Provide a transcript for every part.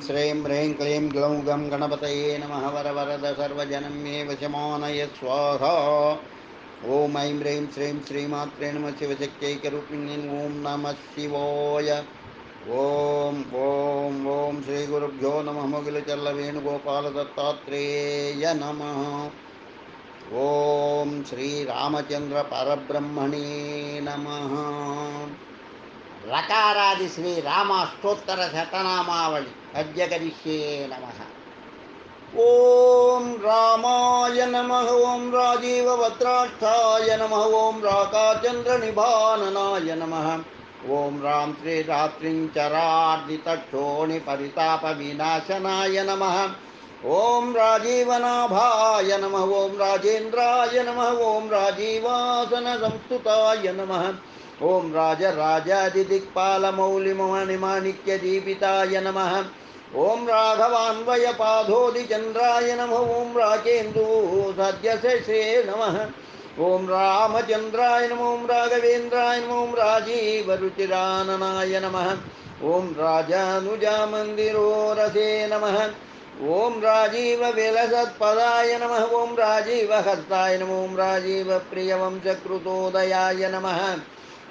श्रीं ह्रीं क्लीं ग्लौं गं गणपतये नमः वरवरद सर्वजनं मे वशमानय स्वाहा। ॐ ऐं ह्रीं श्रीं श्रीमात्रे नमः शिवशक्त्यैकरूपिणी ॐ नमः शिवाय। ॐ ॐ ॐ श्रीगुरुभ्यो नमः मुगिलचल्लवेणुगोपालदत्तात्रेय नमः। ॐ श्रीरामचन्द्रपरब्रह्मणे नमः। रकारादि श्री रामाष्टोत्तर घटनामावली अद्यगरिष्ये नमः। ॐ रामाय नमः, ॐ राजीवभद्राष्ठाय नमः, ॐ राकाचन्द्रनिभाननाय नमः। ॐ रां श्रीरात्रिञ्चरार्दितक्षोणिपरितापविनाशनाय नमः। ॐ राजीवनाभाय नमः, ॐ राजेन्द्राय नमः, ॐ राजीवासनसंस्तुताय नमः। ॐ राजराजादिदिक्पालमौलिमणिमाणिक्यदीपिताय नमः। ॐ नम। नमः ॐ राजेन्दूसद्यशे नमः। रामचंद्राय रामचन्द्राय नमो राघवेन्द्राय ओं राजीवरुचिराननाय नमः। ॐ राजानुजामन्दिरोरसे नमः। ॐ राजीवविलसत्पदाय नमः। ॐ राजीवहस्ताय नमो। राजीवप्रियवंशकृतोदयाय नमः।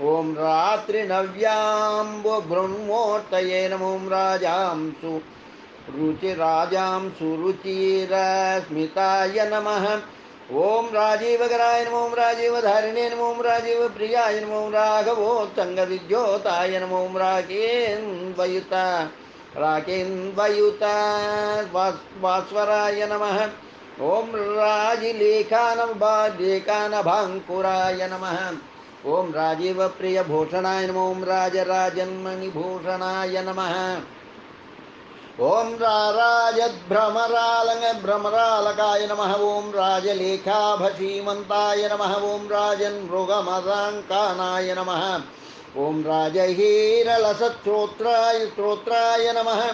ॐ रात्रिनव्याम्बु ब्रह्मोत्तये नमों राजांसु रुचिराजां सुरुचिरस्मिताय नमः। ॐ राजीवकराय नमो राजीवधारिणे नमो राजीवप्रियाय नमो राघवोत्सङ्गविद्योताय नमो राकेन्वयुत राकेन्वयुत ओं नमः। ॐ राजिलेखानभालेखानभाङ्कुराय नमः। ओम राजीव प्रिय भूषणाय नम ओम राजराजन्मणिभूषणाय नमः। ओम राराजभ्रमरालंग भ्रमरालकाय नमः। ओम राजलेखाभसीमन्ताय नमः। ओम राजन मृगमराङ्कानाय नमः। ओम राजहीरलसत्रोत्राय स्त्रोत्राय नमः।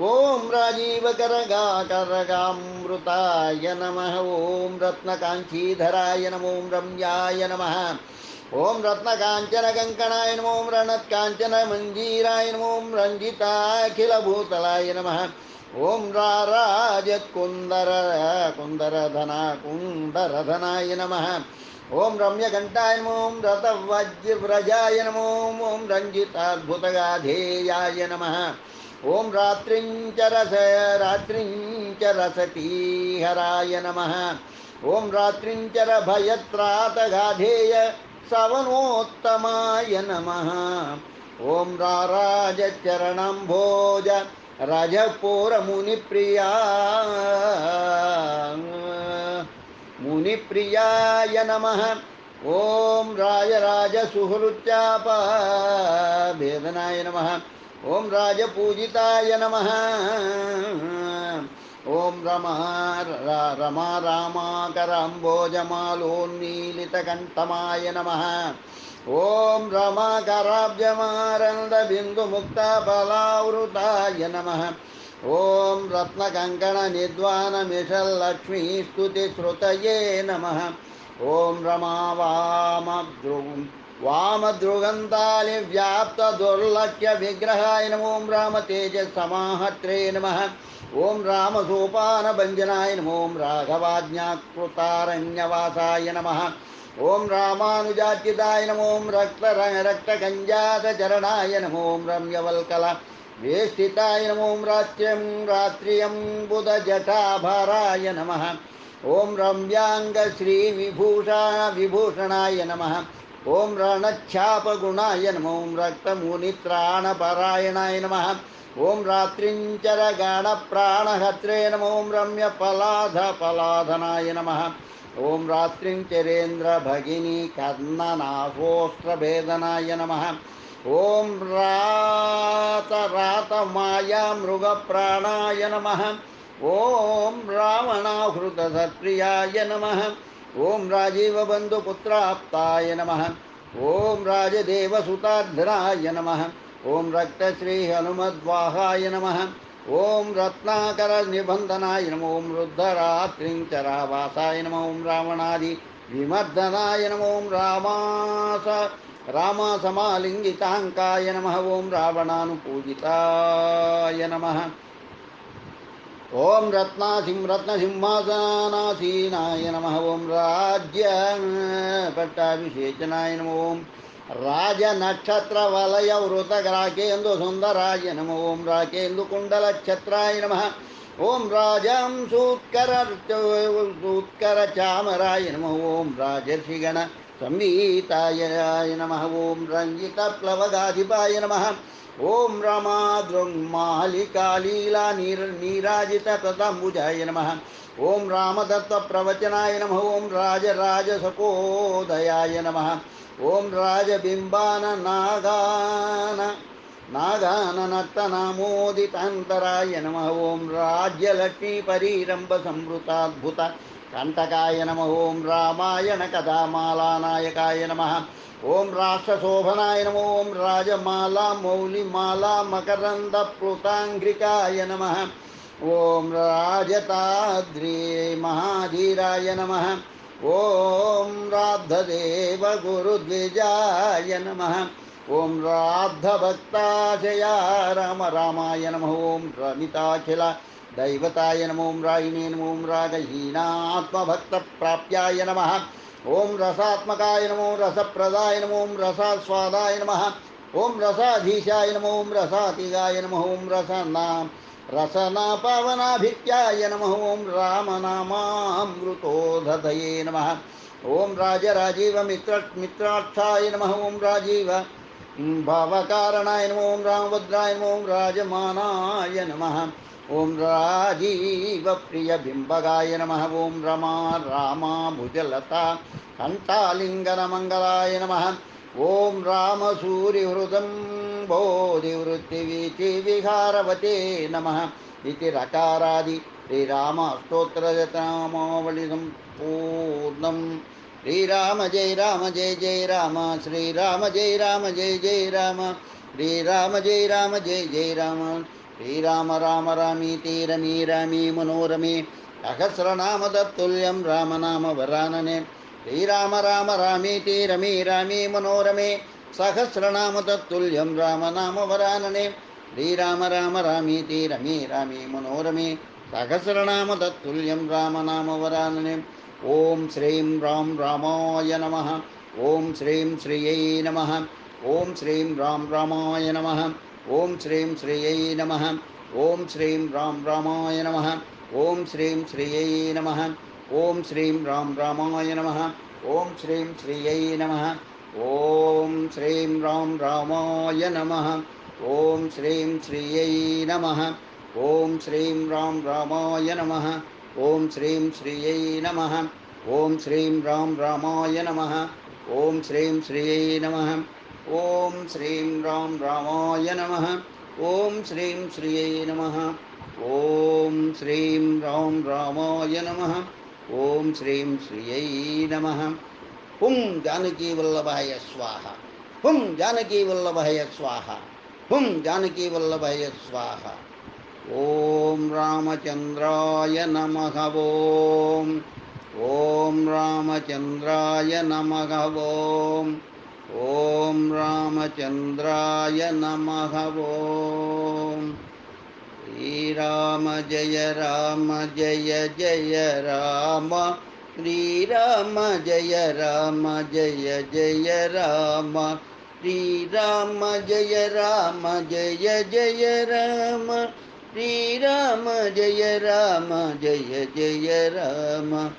ॐ राजीवकरगाकरगामृताय नमः। ॐ रत्नकाञ्चीधराय नमो रम्याय नमः। ओम रत्न कांचन कंकणाय नमो रणत कांचन मंजीराय नमो रंजिताखिल भूतलाय नम। ओम राराज कुंदर कुंदर धना कुंदर धनाय नम ओम रम्य घंटाय नमो रत वज्रव्रजाय नमो ओम रंजिताद्भुतगाधेयाय नम। ओम रात्रिञ्चरस रात्रिञ्चरसतीहराय नमः। ओम रात्रिञ्चरभयत्रातगाधेय सवनोत्तमाय नमः। ॐ राराजचरणम्भोज रजपूरमुनिप्रिया। मुनिप्रियाय नमः। ॐ राजराजसुहृत्यापभेदनाय नमः। ॐ राजपूजिताय नमः। ॐ रमः रमा रामाकराम्बोजमालोन्मीलितकण्ठमाय नमः। नम ओं नमः। ॐ रत्नकङ्कणनिद्वानमिषल्लक्ष्मीस्तुतिश्रुतये नम। ओं रमावामद्रुम् वामध्रुगन्तालिव्याप्तदुर्लक्ष्यविग्रहाय नमों रामतेजसमाहत्रे नमः। ॐ रामसोपानभञ्जनाय नमों राघवाज्ञाकृतारण्यवासाय नमः। ॐ रामानुजाचिताय नमो रक्त नमो नमों रम्यवल्कल। वेष्टिताय नमों रात्र्यं रात्र्यं बुधजटाभराय नमः। ॐ रम्याङ्गश्रीविभूषा, विभूषणाय नमः। ओम रणक्षापगुणाय नम ओं रक्तमुनित्राणपरायणाय नम। ओम रात्रिञ्चरगणप्राणहत्रे नम ओं पलाधनाय नम। ओम रात्रिंचरेन्द्र भगिनी कर्णनाथोऽस्त्रभेदनाय नम। ओम रातरातमाय मृगप्राणाय नमः। ओम रावणाहृतसत्प्रियाय नमः। ॐ राजीवबन्धुपुत्राप्ताय नमः। नम। ओं नमः ॐ रक्तश्रीहनुमद्वाहाय नमः। ॐ रत्नाकरनिबन्धनाय नमो। ॐ रुद्धरात्रिञ्चरावासाय नमो। ओं रावणादि विमर्दनाय नमो। ॐ रामास रामासमालिङ्गिताङ्काय नमः। ॐ रावणानुपूजिताय नमः। ॐ रत्न रत्नसिंहासनासीनाय नम। ॐ राज्य पट्टाभिषेचनाय नमो। ॐ राजनक्षत्रवलयवृतग्राकेन्दुसुन्दराय नमो। ॐ राकेन्दुकुण्डलक्षत्राय नमः। नम ओं सूत्कर सूत्करचामराय नमो। ॐ राजर्षिगण नम। ओम रंजित प्लवगाधिपाय नम। ओम रमाद्रुं मालिका लीला नीर नीराजितकथाम्बुजाय नमः। ॐ रामदत्तप्रवचनाय नमः। ॐ राजराजसकोदयाय नमः। ॐ राजबिम्बाननागान नागाननत्तनामोदितान्तराय नमः। ॐ राज्यलक्ष्मीपरीरम्भसंवृताद्भुता कंटकाय नम। ओं रायण कदालायकाय नम। ओं राष्ट्रशोभनाय नम। ओं राजमाला मौलिमाला मकरन्दप्लुताङ्घ्रिकाय नमः। ॐ राजताद्रिमहाधीराय नमः। ॐ राद्धदेवगुरुद्विजाय नमः। नम ओं राम रामाय नमः। ॐ रमिताखिला दैवताय नमो रायिणे भक्त रागहीनात्मभक्तप्राप्याय नम। ओं रसात्मकाय नमो रस प्रदाय नमो रसास्वादाय नम। ओं रसाधीशाय नमो रसातिगाय नम। ओं रसना रसनापावनाभित्याय नमः। ॐ रामनामामृतोधतये ओं राजीव मित्र मित्रार्थाय नम। ओं राजीव भावकारणाय नमो। रामभद्राय नमो। राजमानाय नमः। ॐ राजीवप्रियबिम्बगाय नमः। ॐ रमा, रामा, भुजलता हन्तालिङ्गनमङ्गलाय नमः। ॐ रामसूरिहृदं बोधिवृत्तिवीतिविहारवते नमः। इति रकारादि श्रीरामस्तोत्रजतामावलिनं श्रीराम जय राम, जय जय राम। श्रीराम जय राम, जय जय राम। श्रीराम जय राम, जय जय राम। श्रीराम राम रामीति रमी रामी मनोरमे सहस्रनाम तत्तुल्यं रामनामवरानने। श्रीराम राम रामीति रमी रामी मनोरमे सहस्रनाम तत्तुल्यं रामनामवरानने। श्रीराम राम रामीति रमी रामी मनोरमे सहस्रनाम तत्तुल्यं रामनाम वरानने ॐ श्रीं राम रामाय नमः। ॐ श्रीं श्रियै नमः। ॐ श्रीं राम रामाय नमः। ॐ श्रीं श्रियै नमः ॐ श्रीं राम रामाय नमः ॐ श्रीं श्रियै नमः ॐ श्रीं राम रामाय नमः ॐ श्रीं श्रियै नमः ॐ श्रीं राम रामाय नमः ॐ श्रीं श्रियै नमः ॐ श्रीं राम रामाय नमः ॐ श्रीं श्रियै नमः ॐ श्रीं राम रामाय नमः ॐ श्रीं श्रियै नमः ॐ श्रीं रां रामाय नमः। ॐ श्रीं श्रियै नमः। ॐ श्रीं रां रामाय नमः। ॐ श्रीं श्रियै नमः। हुं जानकीवल्लभाय स्वाहा। हुं जानकीवल्लभाय स्वाहा। हुं जानकीवल्लभाय स्वाहा। ॐ रामचन्द्राय नमः ॐ ॐ रामचन्द्राय नमः ॐ ॐ रामचंद्राय नमः ओम। श्री राम जय राम, जय जय राम। श्रीराम जय राम, जय जय राम। श्रीराम जय राम, जय जय राम। श्रीराम जय राम, जय जय राम।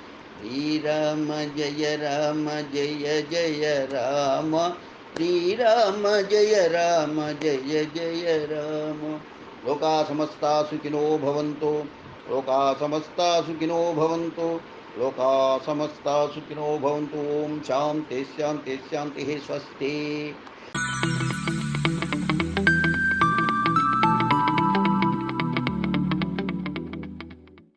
श्रीराम जय राम, जय जय राम। श्रीराम जय राम, जय जय राम। लोका समस्ता सुखिनो भवन्तो। लोका समस्ता सुखिनो भवन्तो। लोका समस्ता सुखिनो भवन्तु। ओम शान्ति शान्ति, शान्तिः स्वस्ति।